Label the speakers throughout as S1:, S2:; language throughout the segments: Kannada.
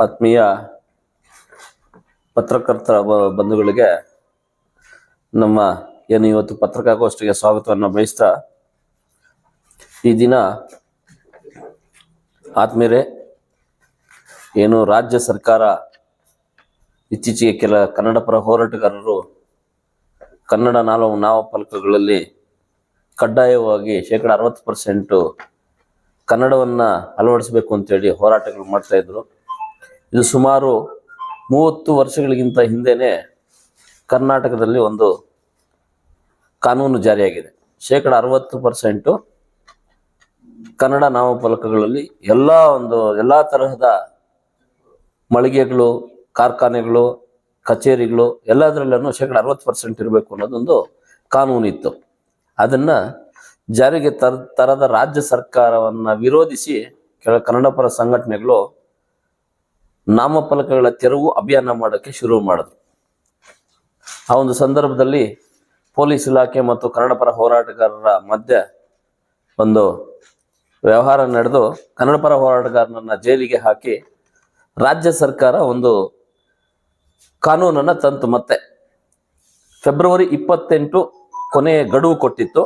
S1: ಆತ್ಮೀಯ ಪತ್ರಕರ್ತರ ಬಂಧುಗಳಿಗೆ ನಮ್ಮ ಏನು ಇವತ್ತು ಪತ್ರಿಕಾಗೋಷ್ಠಿಗೆ ಸ್ವಾಗತವನ್ನು ಬಯಸ್ತಾ ಈ ದಿನ ಆತ್ಮೀಯರೇ, ಏನು ರಾಜ್ಯ ಸರ್ಕಾರ ಇತ್ತೀಚೆಗೆ ಕೆಲ ಕನ್ನಡ ಪರ ಹೋರಾಟಗಾರರು ಕನ್ನಡ ನಾವ ನಾಮಫಲಕಗಳಲ್ಲಿ ಕಡ್ಡಾಯವಾಗಿ ಶೇಕಡ ಅರವತ್ತು ಪರ್ಸೆಂಟು ಕನ್ನಡವನ್ನು ಅಳವಡಿಸಬೇಕು ಅಂತೇಳಿ ಹೋರಾಟಗಳು ಮಾಡ್ತಾ ಇದ್ರು. ಇದು ಸುಮಾರು ಮೂವತ್ತು ವರ್ಷಗಳಿಗಿಂತ ಹಿಂದೆಯೇ ಕರ್ನಾಟಕದಲ್ಲಿ ಒಂದು ಕಾನೂನು ಜಾರಿಯಾಗಿದೆ. ಶೇಕಡ ಅರವತ್ತು ಪರ್ಸೆಂಟು ಕನ್ನಡ ನಾಮಫಲಕಗಳಲ್ಲಿ ಎಲ್ಲ ಒಂದು ಎಲ್ಲ ತರಹದ ಮಳಿಗೆಗಳು, ಕಾರ್ಖಾನೆಗಳು, ಕಚೇರಿಗಳು ಎಲ್ಲದರಲ್ಲೂ ಶೇಕಡ ಅರವತ್ತು ಪರ್ಸೆಂಟ್ ಇರಬೇಕು ಅನ್ನೋದೊಂದು ಕಾನೂನು ಇತ್ತು. ಅದನ್ನು ಜಾರಿಗೆ ತರ, ತರದ ರಾಜ್ಯ ಸರ್ಕಾರವನ್ನು ವಿರೋಧಿಸಿ ಕೆಲ ಕನ್ನಡ ಪರ ಸಂಘಟನೆಗಳು ನಾಮಫಲಕಗಳ ತೆರವು ಅಭಿಯಾನ ಮಾಡೋಕ್ಕೆ ಶುರು ಮಾಡಿದ್ರು. ಆ ಒಂದು ಸಂದರ್ಭದಲ್ಲಿ ಪೊಲೀಸ್ ಇಲಾಖೆ ಮತ್ತು ಕನ್ನಡ ಪರ ಹೋರಾಟಗಾರರ ಮಧ್ಯೆ ಒಂದು ವ್ಯವಹಾರ ನಡೆದು ಕನ್ನಡ ಪರ ಹೋರಾಟಗಾರನನ್ನ ಜೈಲಿಗೆ ಹಾಕಿ ರಾಜ್ಯ ಸರ್ಕಾರ ಒಂದು ಕಾನೂನನ್ನು ತಂತು. ಮತ್ತೆ ಫೆಬ್ರವರಿ ಇಪ್ಪತ್ತೆಂಟು ಕೊನೆಯ ಗಡುವು ಕೊಟ್ಟಿತ್ತು.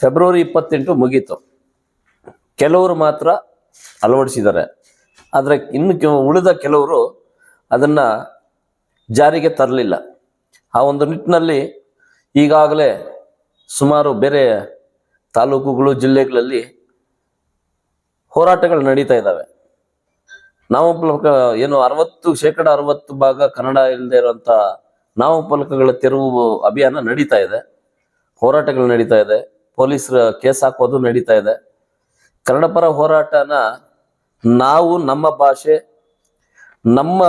S1: ಫೆಬ್ರವರಿ ಇಪ್ಪತ್ತೆಂಟು ಮುಗೀತು. ಕೆಲವರು ಮಾತ್ರ ಅಳವಡಿಸಿದ್ದಾರೆ. ಆದರೆ ಇನ್ನು ಉಳಿದ ಕೆಲವರು ಅದನ್ನು ಜಾರಿಗೆ ತರಲಿಲ್ಲ. ಆ ಒಂದು ನಿಟ್ಟಿನಲ್ಲಿ ಈಗಾಗಲೇ ಸುಮಾರು ಬೇರೆ ತಾಲೂಕುಗಳು, ಜಿಲ್ಲೆಗಳಲ್ಲಿ ಹೋರಾಟಗಳು ನಡೀತಾ ಇದ್ದಾವೆ. ನಾಮಫಲಕ ಏನು ಅರವತ್ತು ಶೇಕಡ ಅರವತ್ತು ಭಾಗ ಕನ್ನಡ ಇಲ್ಲದೆ ಇರುವಂತ ನಾಮಫಲಕಗಳ ತೆರವು ಅಭಿಯಾನ ನಡೀತಾ ಇದೆ. ಹೋರಾಟಗಳು ನಡೀತಾ ಇದೆ. ಪೊಲೀಸರ ಕೇಸ್ ಹಾಕೋದು ನಡೀತಾ ಇದೆ. ಕನ್ನಡ ಪರ ಹೋರಾಟನ ನಾವು ನಮ್ಮ ಭಾಷೆ, ನಮ್ಮ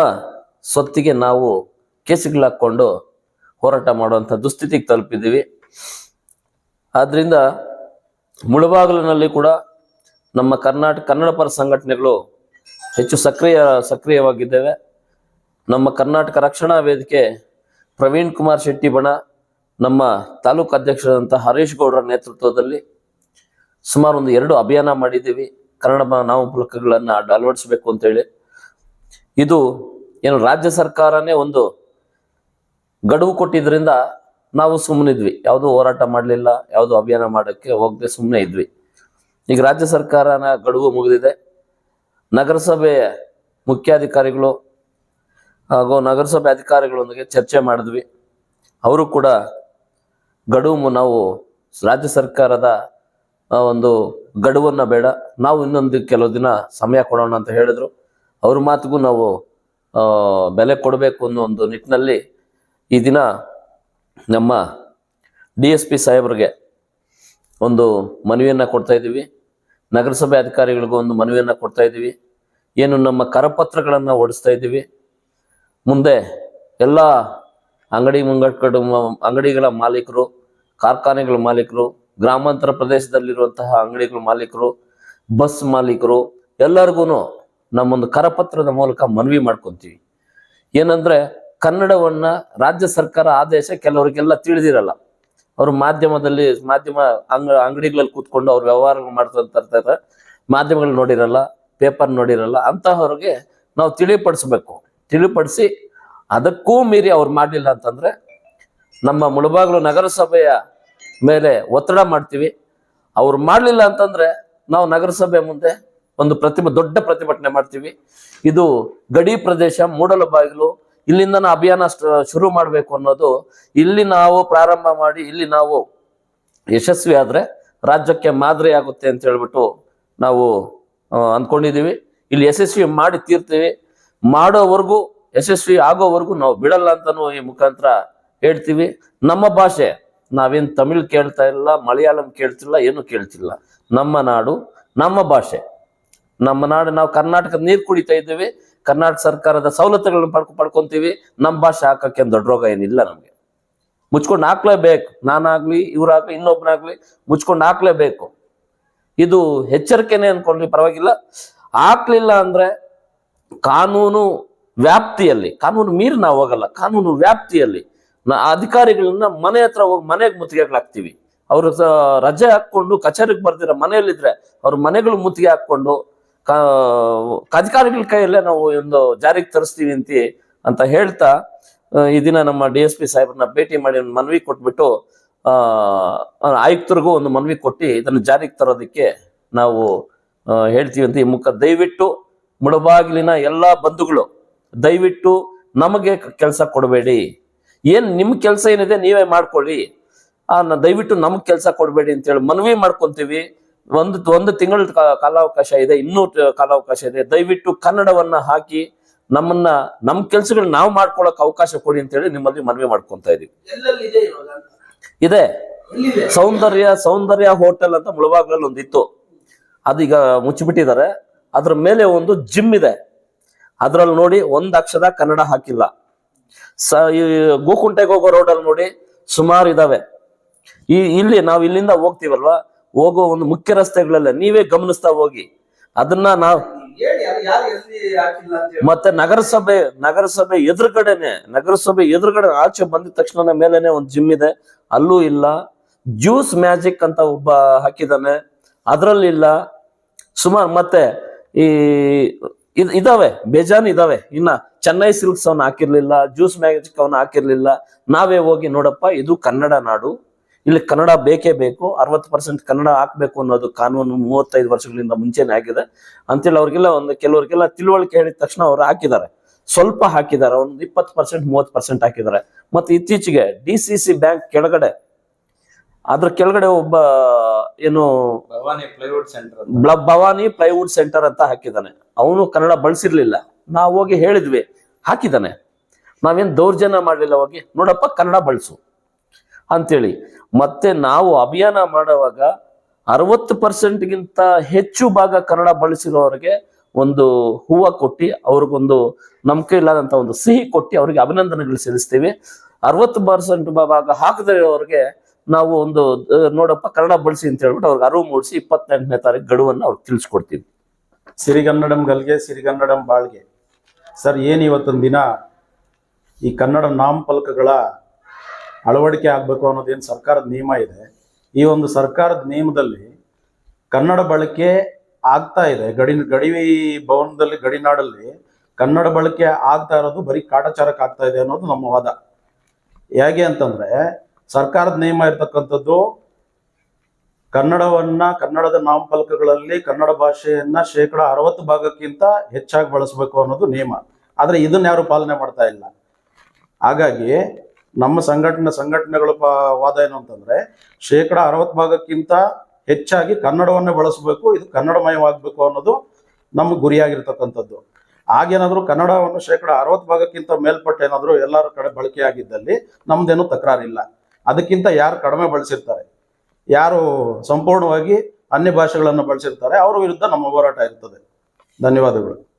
S1: ಸ್ವತ್ತಿಗೆ ನಾವು ಕೇಸುಗಳಾಕೊಂಡು ಹೋರಾಟ ಮಾಡುವಂಥ ದುಸ್ಥಿತಿಗೆ ತಲುಪಿದ್ದೀವಿ. ಆದ್ದರಿಂದ ಮುಳಬಾಗಿಲಿನಲ್ಲಿ ಕೂಡ ನಮ್ಮ ಕರ್ನಾಟಕ ಕನ್ನಡ ಪರ ಸಂಘಟನೆಗಳು ಹೆಚ್ಚು ಸಕ್ರಿಯ, ಸಕ್ರಿಯವಾಗಿದ್ದೇವೆ. ನಮ್ಮ ಕರ್ನಾಟಕ ರಕ್ಷಣಾ ವೇದಿಕೆ ಪ್ರವೀಣ್ ಕುಮಾರ್ ಶೆಟ್ಟಿ ಬಣ ನಮ್ಮ ತಾಲೂಕು ಅಧ್ಯಕ್ಷರಾದಂಥ ಹರೀಶ್ ಗೌಡರ ನೇತೃತ್ವದಲ್ಲಿ ಸುಮಾರು ಒಂದು ಎರಡು ಅಭಿಯಾನ ಮಾಡಿದ್ದೀವಿ. ಕನ್ನಡ ನಾಮಫಲಕಗಳನ್ನ ಅಳವಡಿಸಬೇಕು ಅಂತ ಅಂತೇಳಿ. ಇದು ಏನು ರಾಜ್ಯ ಸರ್ಕಾರನೇ ಒಂದು ಗಡುವು ಕೊಟ್ಟಿದ್ರಿಂದ ನಾವು ಸುಮ್ಮನಿದ್ವಿ ಯಾವುದೂ ಹೋರಾಟ ಮಾಡಲಿಲ್ಲ, ಯಾವುದೂ ಅಭಿಯಾನ ಮಾಡೋಕ್ಕೆ ಹೋಗದೆ ಸುಮ್ಮನೆ ಇದ್ವಿ. ಈಗ ರಾಜ್ಯ ಸರ್ಕಾರನ ಗಡುವು ಮುಗಿದಿದೆ. ನಗರಸಭೆ ಮುಖ್ಯಾಧಿಕಾರಿಗಳು ಹಾಗೂ ನಗರಸಭೆ ಅಧಿಕಾರಿಗಳೊಂದಿಗೆ ಚರ್ಚೆ ಮಾಡಿದ್ವಿ. ಅವರು ಕೂಡ ಗಡುವು ನಾವು ರಾಜ್ಯ ಸರ್ಕಾರದ ಒಂದು ಗಡುವನ್ನ ಬೇಡ. ನಾವು ಇನ್ನೊಂದು ಕೆಲವು ದಿನ ಸಮಯ ಕೊಡೋಣ ಅಂತ ಹೇಳಿದ್ರು. ಅವ್ರ ಮಾತಿಗೂ ನಾವು ಬೆಲೆ ಕೊಡಬೇಕು ಅನ್ನೋ ಒಂದು ನಿಟ್ಟಿನಲ್ಲಿ ಈ ದಿನ ನಮ್ಮ ಡಿ ಎಸ್ ಪಿ ಸಾಹೇಬ್ರಿಗೆ ಒಂದು ಮನವಿಯನ್ನು ಕೊಡ್ತಾ ಇದ್ದೀವಿ. ನಗರಸಭೆ ಅಧಿಕಾರಿಗಳಿಗೂ ಒಂದು ಮನವಿಯನ್ನು ಕೊಡ್ತಾ ಇದ್ದೀವಿ. ಏನು ನಮ್ಮ ಕರಪತ್ರಗಳನ್ನು ಓಡಿಸ್ತಾ ಇದ್ದೀವಿ. ಮುಂದೆ ಎಲ್ಲ ಅಂಗಡಿ ಮುಂಗಟ್ಟು ಅಂಗಡಿಗಳ ಮಾಲೀಕರು, ಕಾರ್ಖಾನೆಗಳ ಮಾಲೀಕರು ಗ್ರಾಮಾಂತರ ಪ್ರದೇಶದಲ್ಲಿರುವಂತಹ ಅಂಗಡಿಗಳ ಮಾಲೀಕರು, ಬಸ್ ಮಾಲೀಕರು ಎಲ್ಲರಿಗೂ ನಮ್ಮೊಂದು ಕರಪತ್ರದ ಮೂಲಕ ಮನವಿ ಮಾಡ್ಕೊಂತೀವಿ. ಏನಂದ್ರೆ ಕನ್ನಡವನ್ನ ರಾಜ್ಯ ಸರ್ಕಾರ ಆದೇಶ ಕೆಲವರಿಗೆಲ್ಲ ತಿಳಿದಿರಲ್ಲ. ಅವರು ಮಾಧ್ಯಮದಲ್ಲಿ ಮಾಧ್ಯಮ ಅಂಗ, ಅಂಗಡಿಗಳಲ್ಲಿ ಕೂತ್ಕೊಂಡು ಅವ್ರ ವ್ಯವಹಾರಗಳು ಮಾಡ್ತಾ ಮಾಧ್ಯಮಗಳು ನೋಡಿರಲ್ಲ, ಪೇಪರ್ ನೋಡಿರಲ್ಲ, ಅಂತಹವ್ರಿಗೆ ನಾವು ತಿಳಿಪಡಿಸ್ಬೇಕು. ತಿಳಿಪಡಿಸಿ ಅದಕ್ಕೂ ಮೀರಿ ಅವ್ರು ಮಾಡಲಿಲ್ಲ ಅಂತಂದ್ರೆ ನಮ್ಮ ಮುಳಬಾಗಿಲು ನಗರಸಭೆಯ ಮೇಲೆ ಒತ್ತಡ ಮಾಡ್ತೀವಿ. ಅವ್ರು ಮಾಡಲಿಲ್ಲ ಅಂತಂದ್ರೆ ನಾವು ನಗರಸಭೆ ಮುಂದೆ ಒಂದು ಪ್ರತಿಭ ದೊಡ್ಡ ಪ್ರತಿಭಟನೆ ಮಾಡ್ತೀವಿ. ಇದು ಗಡಿ ಪ್ರದೇಶ ಮೂಡಲ ಬಾಗಿಲು ಇಲ್ಲಿಂದ ನಾವು ಅಭಿಯಾನ ಶುರು ಮಾಡಬೇಕು ಅನ್ನೋದು ಇಲ್ಲಿ ನಾವು ಪ್ರಾರಂಭ ಮಾಡಿ, ಇಲ್ಲಿ ನಾವು ಯಶಸ್ವಿ ಆದರೆ ರಾಜ್ಯಕ್ಕೆ ಮಾದರಿ ಆಗುತ್ತೆ ಅಂತ ಹೇಳ್ಬಿಟ್ಟು ನಾವು ಅಂದ್ಕೊಂಡಿದ್ದೀವಿ ಇಲ್ಲಿ ಯಶಸ್ವಿ ಮಾಡಿ ತೀರ್ತೀವಿ. ಮಾಡೋವರೆಗೂ, ಯಶಸ್ವಿ ಆಗೋವರೆಗೂ ನಾವು ಬಿಡಲ್ಲ ಅಂತಲೂ ಈ ಮುಖಾಂತರ ಹೇಳ್ತೀವಿ. ನಮ್ಮ ಭಾಷೆ ನಾವೇನ್ ತಮಿಳ್ ಕೇಳ್ತಾ ಇಲ್ಲ, ಮಲಯಾಳಂ ಕೇಳ್ತಿಲ್ಲ, ಏನು ಕೇಳ್ತಿಲ್ಲ. ನಮ್ಮ ನಾಡು, ನಮ್ಮ ಭಾಷೆ. ನಮ್ಮ ನಾಡು, ನಾವು ಕರ್ನಾಟಕದ ನೀರು ಕುಡಿತಾ ಇದ್ದೀವಿ, ಕರ್ನಾಟಕ ಸರ್ಕಾರದ ಸವಲತ್ತುಗಳನ್ನ ಪಡ್ಕೊ, ಪಡ್ಕೊಂತೀವಿ, ನಮ್ಮ ಭಾಷೆ ಹಾಕಕ್ಕೆ ದೊಡ್ಡ ರೋಗ ಏನಿಲ್ಲ ನಮಗೆ. ಮುಚ್ಕೊಂಡು ಹಾಕ್ಲೇಬೇಕು, ನಾನಾಗ್ಲಿ, ಇವರಾಗ್ಲಿ, ಇನ್ನೊಬ್ನಾಗ್ಲಿ ಮುಚ್ಕೊಂಡು ಹಾಕ್ಲೇಬೇಕು. ಇದು ಎಚ್ಚರಿಕೆನೆ ಅನ್ಕೊಂಡ್ರಿ ಪರವಾಗಿಲ್ಲ. ಹಾಕ್ಲಿಲ್ಲ ಅಂದ್ರೆ ಕಾನೂನು ವ್ಯಾಪ್ತಿಯಲ್ಲಿ, ಕಾನೂನು ಮೀರಿ ನಾವು ಹೋಗಲ್ಲ, ಕಾನೂನು ವ್ಯಾಪ್ತಿಯಲ್ಲಿ ಅಧಿಕಾರಿಗಳನ್ನ ಮನೆ ಹತ್ರ ಹೋಗಿ ಮನೆಗೆ ಮುತ್ತಿಗೆಗಳಾಗ್ತೀವಿ ಅವರು ರಜೆ ಹಾಕೊಂಡು ಕಚೇರಿಗೆ ಬರ್ದಿರೋ ಮನೆಯಲ್ಲಿದ್ರೆ ಅವ್ರ ಮನೆಗಳು ಮುತ್ತಿಗೆ ಹಾಕೊಂಡು ಅಧಿಕಾರಿಗಳ ಕೈಯಲ್ಲೇ ನಾವು ಒಂದು ಜಾರಿಗೆ ತರಿಸ್ತೀವಿ ಅಂತ ಅಂತ ಹೇಳ್ತಾ ಈ ದಿನ ನಮ್ಮ ಡಿ ಎಸ್ ಪಿ ಸಾಹೇಬ್ರನ್ನ ಭೇಟಿ ಮಾಡಿ ಒಂದು ಮನವಿ ಕೊಟ್ಬಿಟ್ಟು, ಆ ಆಯುಕ್ತರಿಗೂ ಒಂದು ಮನವಿ ಕೊಟ್ಟು ಇದನ್ನು ಜಾರಿಗೆ ತರೋದಕ್ಕೆ ನಾವು ಹೇಳ್ತೀವಿ ಅಂತ. ಈ ಮುಖ ದಯವಿಟ್ಟು ಮುಳಬಾಗಿಲಿನ ಎಲ್ಲಾ ಬಂಧುಗಳು ದಯವಿಟ್ಟು ನಮಗೆ ಕೆಲಸ ಕೊಡಬೇಡಿ. ಏನ್ ನಿಮ್ ಕೆಲಸ ಏನಿದೆ ನೀವೇ ಮಾಡ್ಕೊಳ್ಳಿ. ಆ ದಯವಿಟ್ಟು ನಮ್ಗ್ ಕೆಲಸ ಕೊಡಬೇಡಿ ಅಂತ ಹೇಳಿ ಮನವಿ ಮಾಡ್ಕೊಂತೀವಿ. ಒಂದು ಒಂದು ತಿಂಗಳ ಕಾಲಾವಕಾಶ ಇದೆ ಇನ್ನೂ ಕಾಲಾವಕಾಶ ಇದೆ. ದಯವಿಟ್ಟು ಕನ್ನಡವನ್ನ ಹಾಕಿ ನಮ್ಮನ್ನ ನಮ್ ಕೆಲ್ಸಗಳು ನಾವು ಮಾಡ್ಕೊಳಕ್ ಅವಕಾಶ ಕೊಡಿ ಅಂತ ಹೇಳಿ ನಿಮ್ಮಲ್ಲಿ ಮನವಿ ಮಾಡ್ಕೊಂತ ಇದೀವಿ. ಇದೆ. ಸೌಂದರ್ಯ ಸೌಂದರ್ಯ ಹೋಟೆಲ್ ಅಂತ ಮುಳಬಾಗ್ಲಲ್ಲಿ ಒಂದಿತ್ತು ಅದೀಗ ಮುಚ್ಚಿಬಿಟ್ಟಿದ್ದಾರೆ. ಅದ್ರ ಮೇಲೆ ಒಂದು ಜಿಮ್ ಇದೆ. ಅದ್ರಲ್ಲಿ ನೋಡಿ ಒಂದ್ ಅಕ್ಷರ ಕನ್ನಡ ಹಾಕಿಲ್ಲ. ಸ ಈ ಗೋಕುಂಟೆಗೆ ಹೋಗೋ ರೋಡಲ್ಲಿ ನೋಡಿ ಸುಮಾರು ಇದಾವೆ. ಈ ಇಲ್ಲಿ ನಾವು ಇಲ್ಲಿಂದ ಹೋಗ್ತೀವಲ್ವಾ? ಹೋಗೋ ಒಂದು ಮುಖ್ಯ ರಸ್ತೆಗಳೆಲ್ಲ ನೀವೇ ಗಮನಿಸ್ತಾ ಹೋಗಿ. ಅದನ್ನ ನಾವು ಮತ್ತೆ ನಗರಸಭೆ ನಗರಸಭೆ ಎದುರುಗಡೆನೆ ನಗರಸಭೆ ಎದುರುಗಡೆ ಆಚೆ ಬಂದಿದ ತಕ್ಷಣ ಮೇಲೆನೆ ಒಂದು ಜಿಮ್ ಇದೆ. ಅಲ್ಲೂ ಇಲ್ಲ. ಜ್ಯೂಸ್ ಮ್ಯಾಜಿಕ್ ಅಂತ ಒಬ್ಬ ಹಾಕಿದಾನೆ. ಅದ್ರಲ್ಲಿ ಇಲ್ಲ. ಸುಮಾರು ಮತ್ತೆ ಈ ಇದ್- ಇದಾವೆ, ಬೇಜಾನ್ ಇದಾವೆ. ಇನ್ನ ಚೆನ್ನೈ ಸಿಲ್ಕ್ಸ್ ಅವನ್ನ ಹಾಕಿರ್ಲಿಲ್ಲ ಜ್ಯೂಸ್ ಮ್ಯಾಜಿಕ್ ಅವನ್ನ ಹಾಕಿರ್ಲಿಲ್ಲ. ನಾವೇ ಹೋಗಿ ನೋಡಪ್ಪ, ಇದು ಕನ್ನಡ ನಾಡು. ಇಲ್ಲಿ ಕನ್ನಡ ಬೇಕೇ ಬೇಕು, ಅರವತ್ತು ಪರ್ಸೆಂಟ್ ಕನ್ನಡ ಹಾಕ್ಬೇಕು ಅನ್ನೋದು ಕಾನೂನು ಮೂವತ್ತೈದು ವರ್ಷಗಳಿಂದ ಮುಂಚೆನೆ ಆಗಿದೆ. ಅಂತೇಳಿ ಅವ್ರಿಗೆಲ್ಲ ಒಂದು ಕೆಲವರಿಗೆಲ್ಲ ತಿಳುವಳಿಕೆ ಹೇಳಿದ ತಕ್ಷಣ ಅವ್ರು ಹಾಕಿದ್ದಾರೆ. ಸ್ವಲ್ಪ ಹಾಕಿದ್ದಾರೆ, ಒಂದು ಇಪ್ಪತ್ತು ಪರ್ಸೆಂಟ್, ಮೂವತ್ತು ಪರ್ಸೆಂಟ್ ಹಾಕಿದ್ದಾರೆ. ಮತ್ತೆ ಇತ್ತೀಚೆಗೆ ಡಿ ಸಿ ಸಿ ಬ್ಯಾಂಕ್ ಕೆಳಗಡೆ, ಅದ್ರ ಕೆಳಗಡೆ ಒಬ್ಬ ಏನು
S2: ಭವಾನಿ ಪ್ಲೈವುಡ್ ಸೆಂಟರ್
S1: ಬ್ಲ- ಭವಾನಿ ಪ್ಲೈವುಡ್ ಸೆಂಟರ್ ಅಂತ ಹಾಕಿದ್ದಾನೆ. ಅವನು ಕನ್ನಡ ಬಳಸಿರ್ಲಿಲ್ಲ. ನಾವು ಹೋಗಿ ಹೇಳಿದ್ವಿ ಹಾಕಿದ್ದಾನೆ. ನಾವೇನ್ ದೌರ್ಜನ್ಯ ಮಾಡಲಿಲ್ಲ ಹೋಗಿ ನೋಡಪ್ಪ ಕನ್ನಡ ಬಳಸು ಅಂತೇಳಿ. ಮತ್ತೆ ನಾವು ಅಭಿಯಾನ ಮಾಡುವಾಗ ಅರವತ್ತು ಪರ್ಸೆಂಟ್ಗಿಂತ ಹೆಚ್ಚು ಭಾಗ ಕನ್ನಡ ಬಳಸಿರೋರಿಗೆ ಒಂದು ಹೂವು ಕೊಟ್ಟು ಅವ್ರಿಗೊಂದು ನಂಬಿಕೆ ಇಲ್ಲದಂತ ಒಂದು ಸಿಹಿ ಕೊಟ್ಟು ಅವ್ರಿಗೆ ಅಭಿನಂದನೆಗಳು ಸಲ್ಲಿಸ್ತೀವಿ. ಅರವತ್ತು ಪರ್ಸೆಂಟ್ ಭಾಗ ಹಾಕದೇ ಇರೋರಿಗೆ ನಾವು ಒಂದು ನೋಡಪ್ಪ ಕನ್ನಡ ಬಳಸಿ ಅಂತ ಹೇಳ್ಬಿಟ್ಟು ಅವ್ರಿಗೆ ಅರಿವು ಮೂಡಿಸಿ ಇಪ್ಪತ್ತೆಂಟನೇ ತಾರೀಕು ಗಡುವನ್ನು ಅವ್ರಿಗೆ ತಿಳಿಸ್ಕೊಡ್ತೀವಿ.
S3: ಸಿರಿಗನ್ನಡಂ ಗಲ್ಗೆ, ಸಿರಿಗನ್ನಡಂ ಬಾಳ್ಗೆ. ಸರ್, ಏನು ಇವತ್ತೊಂದು ದಿನ ಈ ಕನ್ನಡ ನಾಮಫಲಕಗಳ ಅಳವಡಿಕೆ ಆಗಬೇಕು ಅನ್ನೋದೇನು ಸರ್ಕಾರದ ನಿಯಮ ಇದೆ? ಈ ಒಂದು ಸರ್ಕಾರದ ನಿಯಮದಲ್ಲಿ ಕನ್ನಡ ಬಳಕೆ ಆಗ್ತಾ ಇದೆ. ಗಡಿ ಗಡಿ ಭವನದಲ್ಲಿ ಗಡಿನಾಡಲ್ಲಿ ಕನ್ನಡ ಬಳಕೆ ಆಗ್ತಾ ಇರೋದು ಬರೀ ಕಾಟಾಚಾರಕ್ಕೆ ಆಗ್ತಾ ಇದೆ ಅನ್ನೋದು ನಮ್ಮ ವಾದ. ಹೇಗೆ ಅಂತಂದ್ರೆ ಸರ್ಕಾರದ ನಿಯಮ ಇರ್ತಕ್ಕಂಥದ್ದು, ಕನ್ನಡವನ್ನ, ಕನ್ನಡದ ನಾಮಫಲಕಗಳಲ್ಲಿ ಕನ್ನಡ ಭಾಷೆಯನ್ನ ಶೇಕಡ ಅರವತ್ತು ಭಾಗಕ್ಕಿಂತ ಹೆಚ್ಚಾಗಿ ಬಳಸಬೇಕು ಅನ್ನೋದು ನಿಯಮ. ಆದ್ರೆ ಇದನ್ನ ಯಾರು ಪಾಲನೆ ಮಾಡ್ತಾ ಇಲ್ಲ. ಹಾಗಾಗಿ ನಮ್ಮ ಸಂಘಟನೆ, ಸಂಘಟನೆಗಳ ವಾದ ಏನು ಅಂತಂದ್ರೆ, ಶೇಕಡ ಅರವತ್ತು ಭಾಗಕ್ಕಿಂತ ಹೆಚ್ಚಾಗಿ ಕನ್ನಡವನ್ನೇ ಬಳಸಬೇಕು, ಇದು ಕನ್ನಡಮಯವಾಗಬೇಕು ಅನ್ನೋದು ನಮ್ಮ ಗುರಿಯಾಗಿರ್ತಕ್ಕಂಥದ್ದು. ಆಗೇನಾದ್ರೂ ಕನ್ನಡವನ್ನು ಶೇಕಡ ಅರವತ್ತು ಭಾಗಕ್ಕಿಂತ ಮೇಲ್ಪಟ್ಟು ಏನಾದರೂ ಎಲ್ಲರ ಕಡೆ ಬಳಕೆಯಾಗಿದ್ದಲ್ಲಿ ನಮ್ದೇನು ತಕರಾರಿಲ್ಲ. ಅದಕ್ಕಿಂತ ಯಾರು ಕಡಿಮೆ ಬಳಸಿರ್ತಾರೆ? ಯಾರು ಸಂಪೂರ್ಣವಾಗಿ ಅನ್ಯ ಭಾಷೆಗಳನ್ನು ಬಳಸಿರ್ತಾರೆ? ಅವರ ವಿರುದ್ಧ ನಮ್ಮ ಹೋರಾಟ ಇರ್ತದೆ. ಧನ್ಯವಾದಗಳು.